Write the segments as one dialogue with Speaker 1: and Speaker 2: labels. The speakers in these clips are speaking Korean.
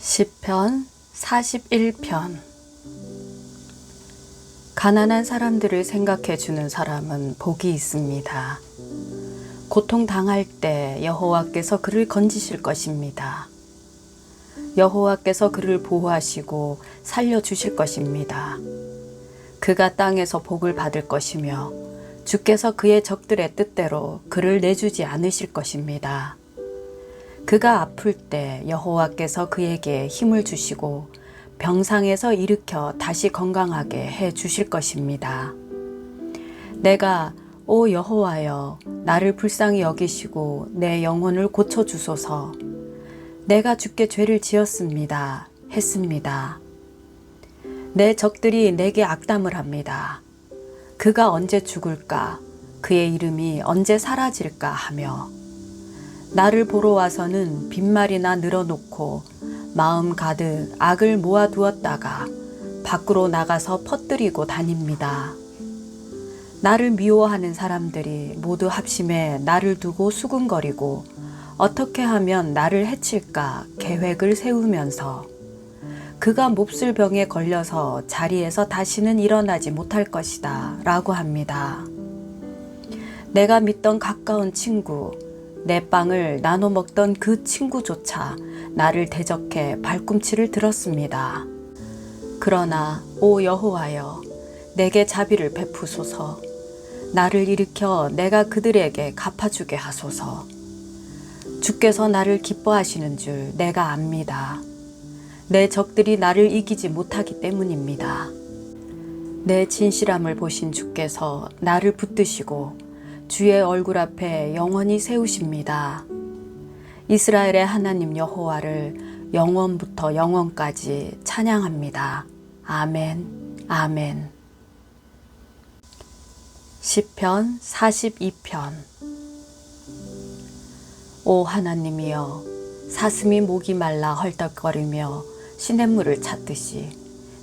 Speaker 1: 시편 41편 가난한 사람들을 생각해 주는 사람은 복이 있습니다. 고통 당할 때 여호와께서 그를 건지실 것입니다. 여호와께서 그를 보호하시고 살려 주실 것입니다. 그가 땅에서 복을 받을 것이며 주께서 그의 적들의 뜻대로 그를 내주지 않으실 것입니다. 그가 아플 때 여호와께서 그에게 힘을 주시고 병상에서 일으켜 다시 건강하게 해 주실 것입니다. 내가 오 여호와여 나를 불쌍히 여기시고 내 영혼을 고쳐 주소서. 내가 주께 죄를 지었습니다. 했습니다. 내 적들이 내게 악담을 합니다. 그가 언제 죽을까? 그의 이름이 언제 사라질까 하며 나를 보러 와서는 빈말이나 늘어놓고 마음 가득 악을 모아두었다가 밖으로 나가서 퍼뜨리고 다닙니다. 나를 미워하는 사람들이 모두 합심해 나를 두고 수군거리고 어떻게 하면 나를 해칠까 계획을 세우면서 그가 몹쓸 병에 걸려서 자리에서 다시는 일어나지 못할 것이다 라고 합니다. 내가 믿던 가까운 친구, 내 빵을 나눠 먹던 그 친구조차 나를 대적해 발꿈치를 들었습니다. 그러나 오 여호와여 내게 자비를 베푸소서 나를 일으켜 내가 그들에게 갚아주게 하소서 주께서 나를 기뻐하시는 줄 내가 압니다. 내 적들이 나를 이기지 못하기 때문입니다. 내 진실함을 보신 주께서 나를 붙드시고 주의 얼굴 앞에 영원히 세우십니다. 이스라엘의 하나님 여호와를 영원부터 영원까지 찬양합니다. 아멘, 아멘. 시편 42편 오 하나님이여 사슴이 목이 말라 헐떡거리며 시냇물을 찾듯이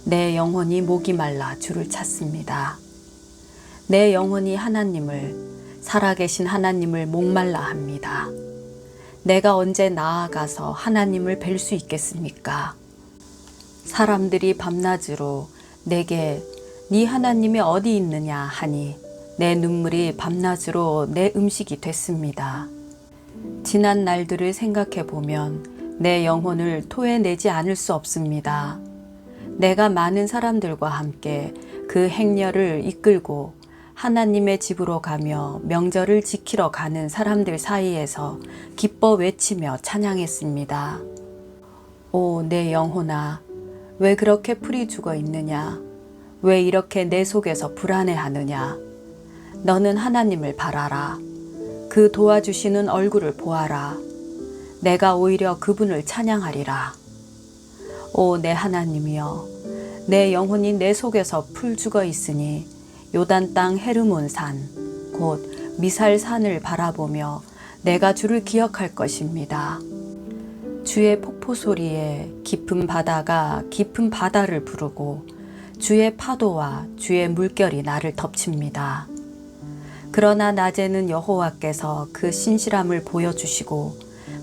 Speaker 1: 내 영혼이 목이 말라 주를 찾습니다. 내 영혼이 하나님을 살아계신 하나님을 목말라 합니다. 내가 언제 나아가서 하나님을 뵐 수 있겠습니까? 사람들이 밤낮으로 내게 네 하나님이 어디 있느냐 하니 내 눈물이 밤낮으로 내 음식이 됐습니다. 지난 날들을 생각해 보면 내 영혼을 토해내지 않을 수 없습니다. 내가 많은 사람들과 함께 그 행렬을 이끌고 하나님의 집으로 가며 명절을 지키러 가는 사람들 사이에서 기뻐 외치며 찬양했습니다. 오, 내 영혼아, 왜 그렇게 풀이 죽어 있느냐? 왜 이렇게 내 속에서 불안해 하느냐? 너는 하나님을 바라라. 그 도와주시는 얼굴을 보아라. 내가 오히려 그분을 찬양하리라. 오, 내 하나님이여, 내 영혼이 내 속에서 풀 죽어 있으니 요단 땅 헤르몬 산, 곧 미살 산을 바라보며 내가 주를 기억할 것입니다. 주의 폭포 소리에 깊은 바다가 깊은 바다를 부르고 주의 파도와 주의 물결이 나를 덮칩니다. 그러나 낮에는 여호와께서 그 신실함을 보여주시고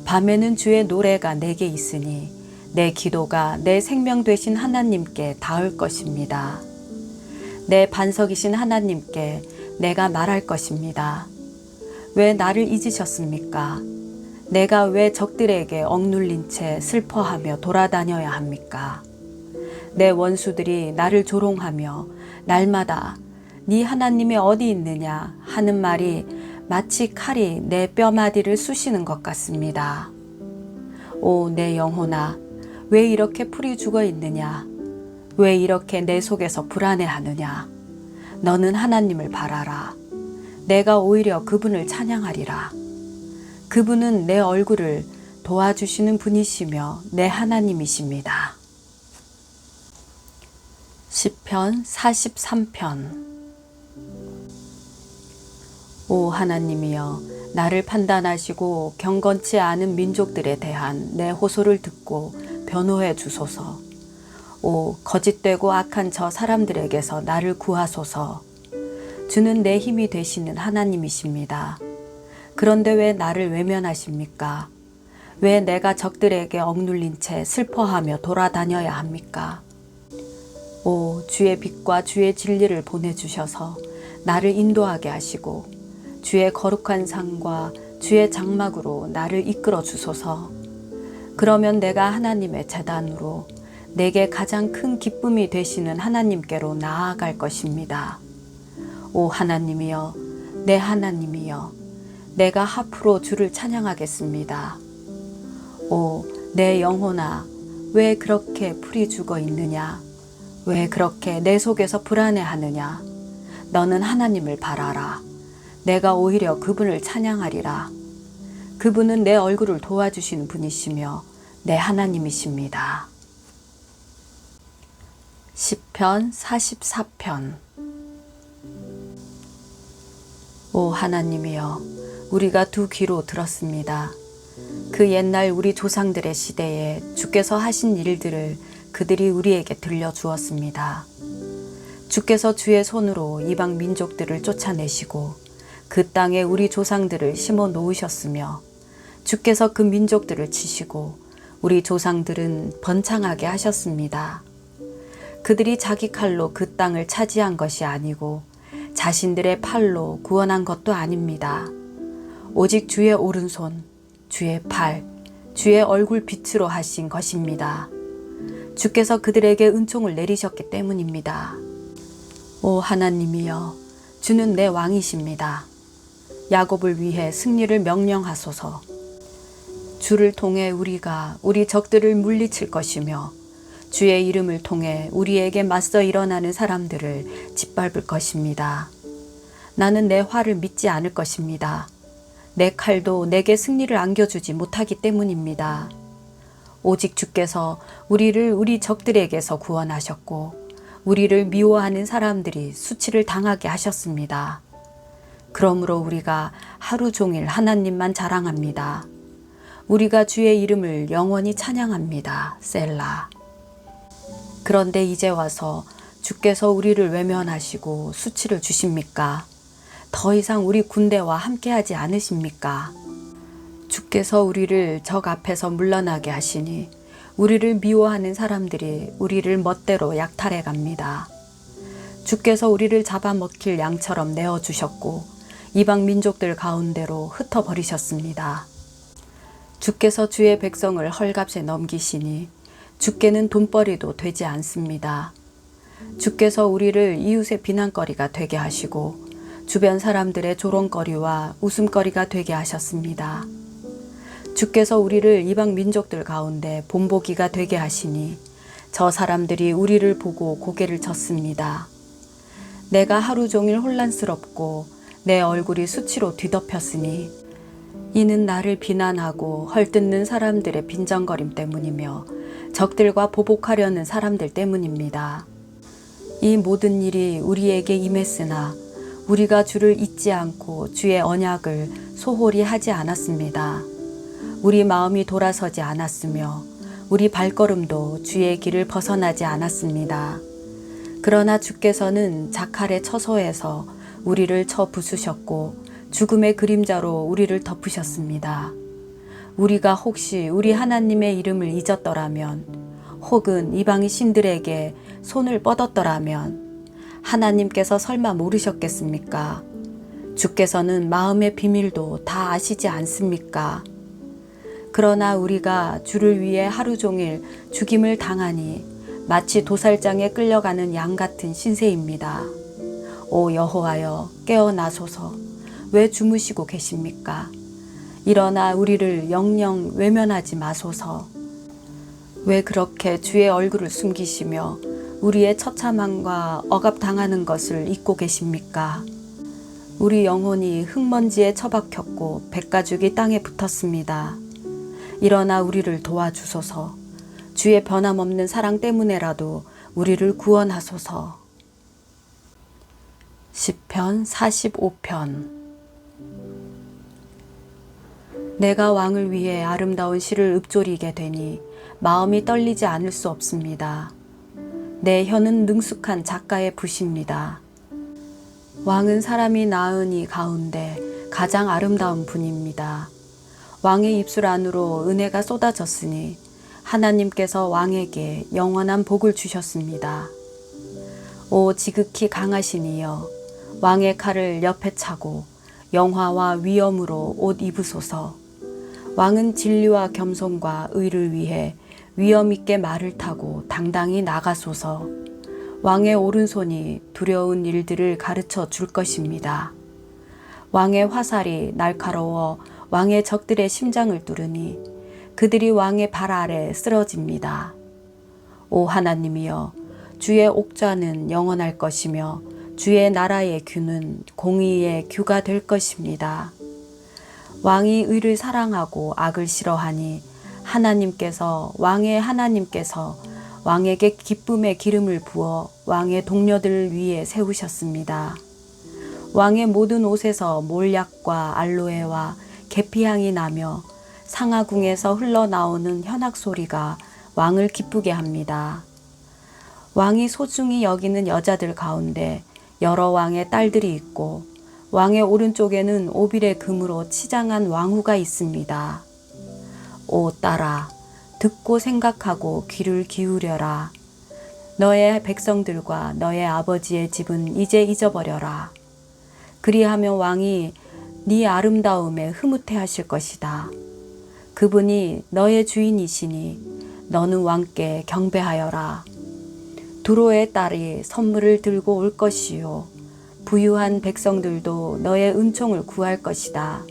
Speaker 1: 밤에는 주의 노래가 내게 있으니 내 기도가 내 생명 되신 하나님께 닿을 것입니다. 내 반석이신 하나님께 내가 말할 것입니다. 왜 나를 잊으셨습니까? 내가 왜 적들에게 억눌린 채 슬퍼하며 돌아다녀야 합니까? 내 원수들이 나를 조롱하며 날마다 네 하나님이 어디 있느냐 하는 말이 마치 칼이 내 뼈마디를 쑤시는 것 같습니다. 오, 내 영혼아, 왜 이렇게 풀이 죽어 있느냐? 왜 이렇게 내 속에서 불안해하느냐? 너는 하나님을 바라라. 내가 오히려 그분을 찬양하리라. 그분은 내 얼굴을 도와주시는 분이시며 내 하나님이십니다. 시편 43편 오 하나님이여 나를 판단하시고 경건치 않은 민족들에 대한 내 호소를 듣고 변호해 주소서. 오 거짓되고 악한 저 사람들에게서 나를 구하소서. 주는 내 힘이 되시는 하나님이십니다. 그런데 왜 나를 외면하십니까? 왜 내가 적들에게 억눌린 채 슬퍼하며 돌아다녀야 합니까? 오, 주의 빛과 주의 진리를 보내주셔서 나를 인도하게 하시고, 주의 거룩한 상과 주의 장막으로 나를 이끌어 주소서. 그러면 내가 하나님의 재단으로 내게 가장 큰 기쁨이 되시는 하나님께로 나아갈 것입니다. 오 하나님이여, 내 하나님이여, 내가 하프로 주를 찬양하겠습니다. 오, 내 영혼아, 왜 그렇게 풀이 죽어 있느냐? 왜 그렇게 내 속에서 불안해하느냐? 너는 하나님을 바라라. 내가 오히려 그분을 찬양하리라. 그분은 내 얼굴을 도와주시는 분이시며 내 하나님이십니다. 시편 44편 오 하나님이여 우리가 두 귀로 들었습니다. 그 옛날 우리 조상들의 시대에 주께서 하신 일들을 그들이 우리에게 들려주었습니다. 주께서 주의 손으로 이방 민족들을 쫓아내시고 그 땅에 우리 조상들을 심어 놓으셨으며 주께서 그 민족들을 치시고 우리 조상들은 번창하게 하셨습니다. 그들이 자기 칼로 그 땅을 차지한 것이 아니고 자신들의 팔로 구원한 것도 아닙니다. 오직 주의 오른손, 주의 팔, 주의 얼굴 빛으로 하신 것입니다. 주께서 그들에게 은총을 내리셨기 때문입니다. 오 하나님이여, 주는 내 왕이십니다. 야곱을 위해 승리를 명령하소서. 주를 통해 우리가 우리 적들을 물리칠 것이며 주의 이름을 통해 우리에게 맞서 일어나는 사람들을 짓밟을 것입니다. 나는 내 화를 믿지 않을 것입니다. 내 칼도 내게 승리를 안겨주지 못하기 때문입니다. 오직 주께서 우리를 우리 적들에게서 구원하셨고, 우리를 미워하는 사람들이 수치를 당하게 하셨습니다. 그러므로 우리가 하루 종일 하나님만 자랑합니다. 우리가 주의 이름을 영원히 찬양합니다. 셀라. 그런데 이제 와서 주께서 우리를 외면하시고 수치를 주십니까? 더 이상 우리 군대와 함께하지 않으십니까? 주께서 우리를 적 앞에서 물러나게 하시니 우리를 미워하는 사람들이 우리를 멋대로 약탈해 갑니다. 주께서 우리를 잡아먹힐 양처럼 내어 주셨고 이방 민족들 가운데로 흩어 버리셨습니다. 주께서 주의 백성을 헐값에 넘기시니 주께는 돈벌이도 되지 않습니다. 주께서 우리를 이웃의 비난거리가 되게 하시고 주변 사람들의 조롱거리와 웃음거리가 되게 하셨습니다. 주께서 우리를 이방 민족들 가운데 본보기가 되게 하시니 저 사람들이 우리를 보고 고개를 젓습니다. 내가 하루 종일 혼란스럽고 내 얼굴이 수치로 뒤덮였으니 이는 나를 비난하고 헐뜯는 사람들의 빈정거림 때문이며 적들과 보복하려는 사람들 때문입니다. 이 모든 일이 우리에게 임했으나 우리가 주를 잊지 않고 주의 언약을 소홀히 하지 않았습니다. 우리 마음이 돌아서지 않았으며 우리 발걸음도 주의 길을 벗어나지 않았습니다. 그러나 주께서는 자칼의 처소에서 우리를 쳐 부수셨고 죽음의 그림자로 우리를 덮으셨습니다. 우리가 혹시 우리 하나님의 이름을 잊었더라면 혹은 이방의 신들에게 손을 뻗었더라면 하나님께서 설마 모르셨겠습니까? 주께서는 마음의 비밀도 다 아시지 않습니까? 그러나 우리가 주를 위해 하루 종일 죽임을 당하니 마치 도살장에 끌려가는 양 같은 신세입니다. 오 여호와여 깨어나소서 왜 주무시고 계십니까? 일어나 우리를 영영 외면하지 마소서. 왜 그렇게 주의 얼굴을 숨기시며 우리의 처참함과 억압당하는 것을 잊고 계십니까? 우리 영혼이 흙먼지에 처박혔고 백가죽이 땅에 붙었습니다. 일어나 우리를 도와주소서. 주의 변함없는 사랑 때문에라도 우리를 구원하소서. 시편 45편 내가 왕을 위해 아름다운 시를 읊조리게 되니 마음이 떨리지 않을 수 없습니다. 내 혀는 능숙한 작가의 붓입니다. 왕은 사람이 낳은 이 가운데 가장 아름다운 분입니다. 왕의 입술 안으로 은혜가 쏟아졌으니 하나님께서 왕에게 영원한 복을 주셨습니다. 오 지극히 강하신 이여 왕의 칼을 옆에 차고 영화와 위엄으로 옷 입으소서 왕은 진리와 겸손과 의를 위해 위엄 있게 말을 타고 당당히 나가소서 왕의 오른손이 두려운 일들을 가르쳐 줄 것입니다. 왕의 화살이 날카로워 왕의 적들의 심장을 뚫으니 그들이 왕의 발 아래 쓰러집니다. 오 하나님이여 주의 옥좌는 영원할 것이며 주의 나라의 규는 공의의 규가 될 것입니다. 왕이 의를 사랑하고 악을 싫어하니 하나님께서 왕의 하나님께서 왕에게 기쁨의 기름을 부어 왕의 동료들을 위해 세우셨습니다. 왕의 모든 옷에서 몰약과 알로에와 계피향이 나며 상하궁에서 흘러나오는 현악 소리가 왕을 기쁘게 합니다. 왕이 소중히 여기는 여자들 가운데 여러 왕의 딸들이 있고 왕의 오른쪽에는 오빌의 금으로 치장한 왕후가 있습니다. 오 딸아, 듣고 생각하고 귀를 기울여라. 너의 백성들과 너의 아버지의 집은 이제 잊어버려라. 그리하면 왕이 네 아름다움에 흐뭇해 하실 것이다. 그분이 너의 주인이시니 너는 왕께 경배하여라. 두로의 딸이 선물을 들고 올 것이요. 부유한 백성들도 너의 은총을 구할 것이다.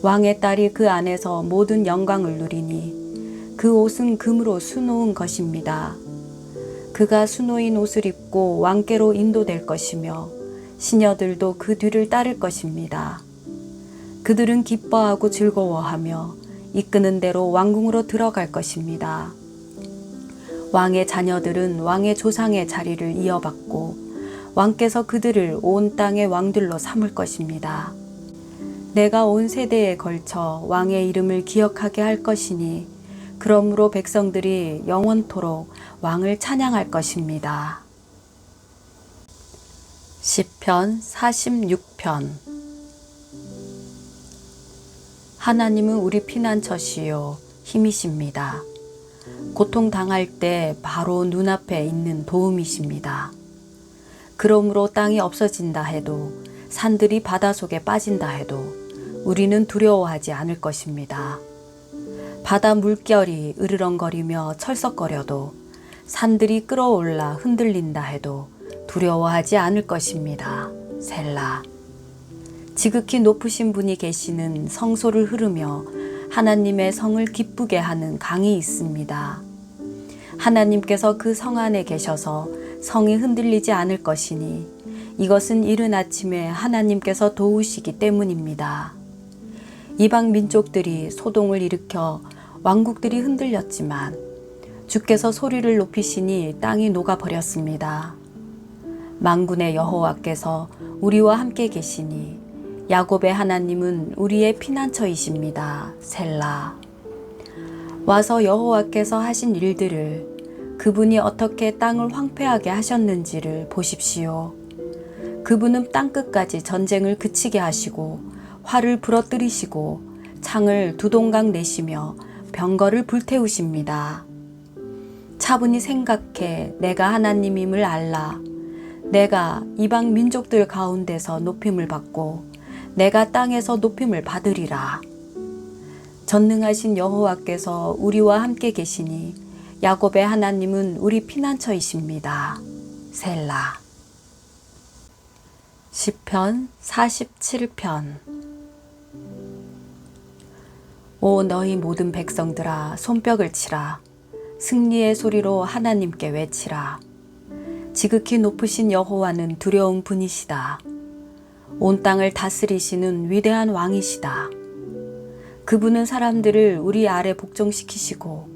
Speaker 1: 왕의 딸이 그 안에서 모든 영광을 누리니 그 옷은 금으로 수놓은 것입니다. 그가 수놓인 옷을 입고 왕께로 인도될 것이며 시녀들도 그 뒤를 따를 것입니다. 그들은 기뻐하고 즐거워하며 이끄는 대로 왕궁으로 들어갈 것입니다. 왕의 자녀들은 왕의 조상의 자리를 이어받고 왕께서 그들을 온 땅의 왕들로 삼을 것입니다. 내가 온 세대에 걸쳐 왕의 이름을 기억하게 할 것이니 그러므로 백성들이 영원토록 왕을 찬양할 것입니다. 시편 46편 하나님은 우리 피난처시요 힘이십니다. 고통 당할 때 바로 눈앞에 있는 도움이십니다. 그러므로 땅이 없어진다 해도 산들이 바다 속에 빠진다 해도 우리는 두려워하지 않을 것입니다. 바다 물결이 으르렁거리며 철썩거려도 산들이 끌어올라 흔들린다 해도 두려워하지 않을 것입니다. 셀라. 지극히 높으신 분이 계시는 성소를 흐르며 하나님의 성을 기쁘게 하는 강이 있습니다. 하나님께서 그 성 안에 계셔서 성이 흔들리지 않을 것이니 이것은 이른 아침에 하나님께서 도우시기 때문입니다. 이방 민족들이 소동을 일으켜 왕국들이 흔들렸지만 주께서 소리를 높이시니 땅이 녹아버렸습니다. 망군의 여호와께서 우리와 함께 계시니 야곱의 하나님은 우리의 피난처이십니다. 셀라. 와서 여호와께서 하신 일들을 그분이 어떻게 땅을 황폐하게 하셨는지를 보십시오. 그분은 땅 끝까지 전쟁을 그치게 하시고 활을 부러뜨리시고 창을 두 동강 내시며 병거를 불태우십니다. 차분히 생각해 내가 하나님임을 알라. 내가 이방 민족들 가운데서 높임을 받고 내가 땅에서 높임을 받으리라. 전능하신 여호와께서 우리와 함께 계시니 야곱의 하나님은 우리 피난처이십니다. 셀라. 시편 47편. 오 너희 모든 백성들아 손뼉을 치라. 승리의 소리로 하나님께 외치라. 지극히 높으신 여호와는 두려운 분이시다. 온 땅을 다스리시는 위대한 왕이시다. 그분은 사람들을 우리 아래 복종시키시고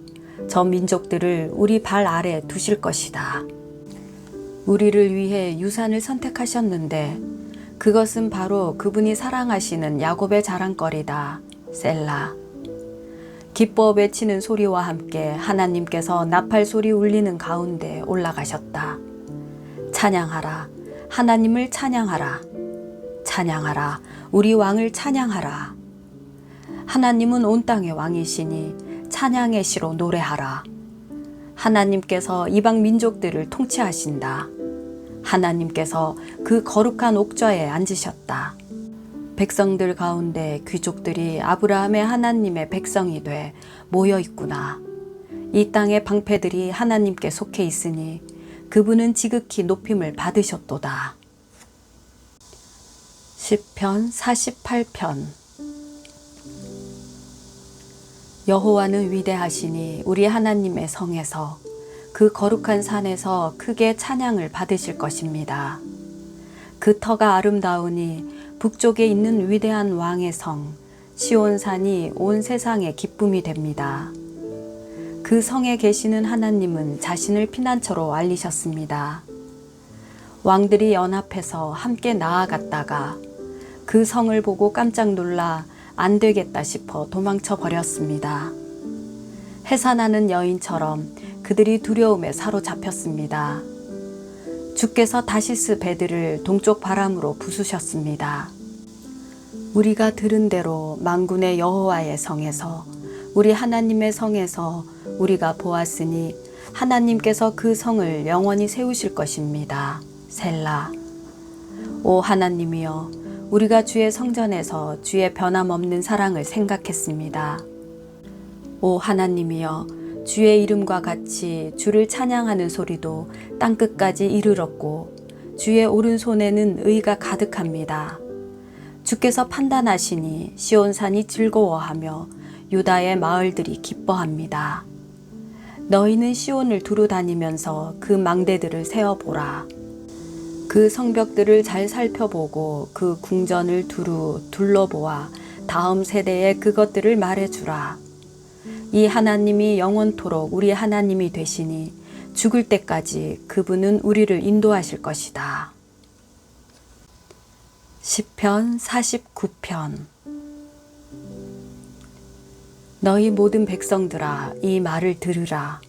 Speaker 1: 저 민족들을 우리 발 아래 두실 것이다 우리를 위해 유산을 선택하셨는데 그것은 바로 그분이 사랑하시는 야곱의 자랑거리다. 셀라. 기뻐 외치는 소리와 함께 하나님께서 나팔 소리 울리는 가운데 올라가셨다. 찬양하라. 하나님을 찬양하라. 찬양하라. 우리 왕을 찬양하라. 하나님은 온 땅의 왕이시니 찬양의 시로 노래하라. 하나님께서 이방 민족들을 통치하신다. 하나님께서 그 거룩한 옥좌에 앉으셨다. 백성들 가운데 귀족들이 아브라함의 하나님의 백성이 돼 모여 있구나. 이 땅의 방패들이 하나님께 속해 있으니 그분은 지극히 높임을 받으셨도다. 시편 48편 여호와는 위대하시니 우리 하나님의 성에서 그 거룩한 산에서 크게 찬양을 받으실 것입니다. 그 터가 아름다우니 북쪽에 있는 위대한 왕의 성 시온산이 온 세상의 기쁨이 됩니다. 그 성에 계시는 하나님은 자신을 피난처로 알리셨습니다. 왕들이 연합해서 함께 나아갔다가 그 성을 보고 깜짝 놀라 안 되겠다 싶어 도망쳐 버렸습니다. 해산하는 여인처럼 그들이 두려움에 사로잡혔습니다. 주께서 다시스 배들을 동쪽 바람으로 부수셨습니다. 우리가 들은 대로 망군의 여호와의 성에서 우리 하나님의 성에서 우리가 보았으니 하나님께서 그 성을 영원히 세우실 것입니다. 셀라. 오 하나님이여, 우리가 주의 성전에서 주의 변함없는 사랑을 생각했습니다. 오 하나님이여, 주의 이름과 같이 주를 찬양하는 소리도 땅끝까지 이르렀고, 주의 오른손에는 의가 가득합니다. 주께서 판단하시니 시온산이 즐거워하며 유다의 마을들이 기뻐합니다. 너희는 시온을 두루 다니면서 그 망대들을 세어보라. 그 성벽들을 잘 살펴보고 그 궁전을 두루 둘러보아 다음 세대에 그것들을 말해주라. 이 하나님이 영원토록 우리 하나님이 되시니 죽을 때까지 그분은 우리를 인도하실 것이다. 시편 49편 너희 모든 백성들아 이 말을 들으라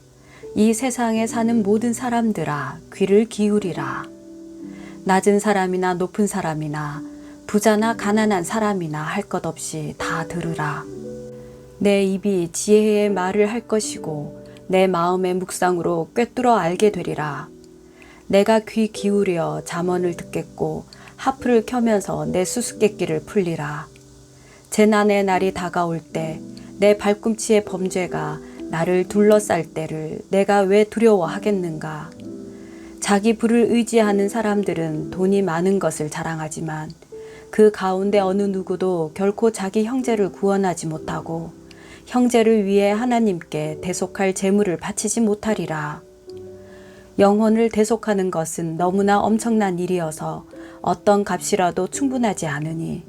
Speaker 1: 이 세상에 사는 모든 사람들아 귀를 기울이라 낮은 사람이나 높은 사람이나 부자나 가난한 사람이나 할 것 없이 다 들으라 내 입이 지혜의 말을 할 것이고 내 마음의 묵상으로 꿰뚫어 알게 되리라 내가 귀 기울여 잠언을 듣겠고 하프를 켜면서 내 수수께끼를 풀리라. 재난의 날이 다가올 때 내 발꿈치의 범죄가 나를 둘러쌀 때를 내가 왜 두려워하겠는가? 자기 부를 의지하는 사람들은 돈이 많은 것을 자랑하지만 그 가운데 어느 누구도 결코 자기 형제를 구원하지 못하고 형제를 위해 하나님께 대속할 재물을 바치지 못하리라. 영혼을 대속하는 것은 너무나 엄청난 일이어서 어떤 값이라도 충분하지 않으니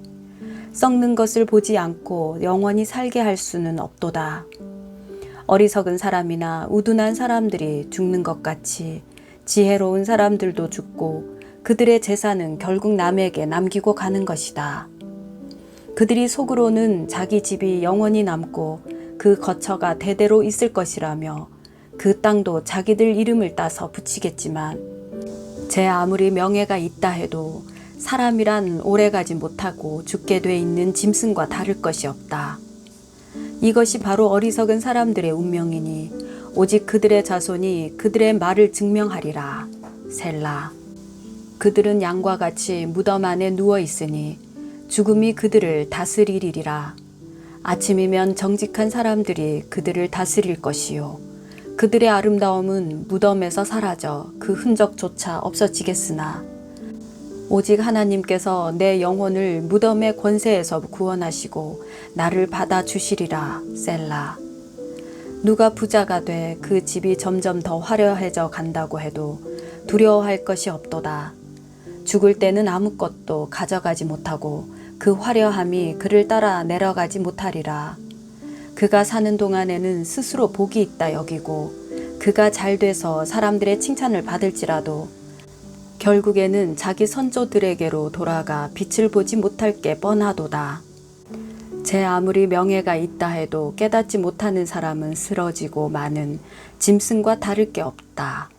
Speaker 1: 썩는 것을 보지 않고 영원히 살게 할 수는 없도다. 어리석은 사람이나 우둔한 사람들이 죽는 것 같이 지혜로운 사람들도 죽고 그들의 재산은 결국 남에게 남기고 가는 것이다. 그들이 속으로는 자기 집이 영원히 남고 그 거처가 대대로 있을 것이라며 그 땅도 자기들 이름을 따서 붙이겠지만 제 아무리 명예가 있다 해도 사람이란 오래가지 못하고 죽게 돼 있는 짐승과 다를 것이 없다. 이것이 바로 어리석은 사람들의 운명이니 오직 그들의 자손이 그들의 말을 증명하리라. 셀라. 그들은 양과 같이 무덤 안에 누워 있으니 죽음이 그들을 다스리리라. 아침이면 정직한 사람들이 그들을 다스릴 것이요. 그들의 아름다움은 무덤에서 사라져 그 흔적조차 없어지겠으나 오직 하나님께서 내 영혼을 무덤의 권세에서 구원하시고 나를 받아 주시리라 셀라 누가 부자가 돼 그 집이 점점 더 화려해져 간다고 해도 두려워할 것이 없도다 죽을 때는 아무것도 가져가지 못하고 그 화려함이 그를 따라 내려가지 못하리라 그가 사는 동안에는 스스로 복이 있다 여기고 그가 잘 돼서 사람들의 칭찬을 받을지라도 결국에는 자기 선조들에게로 돌아가 빛을 보지 못할 게 뻔하도다. 제 아무리 명예가 있다 해도 깨닫지 못하는 사람은 쓰러지고 마는 짐승과 다를 게 없다.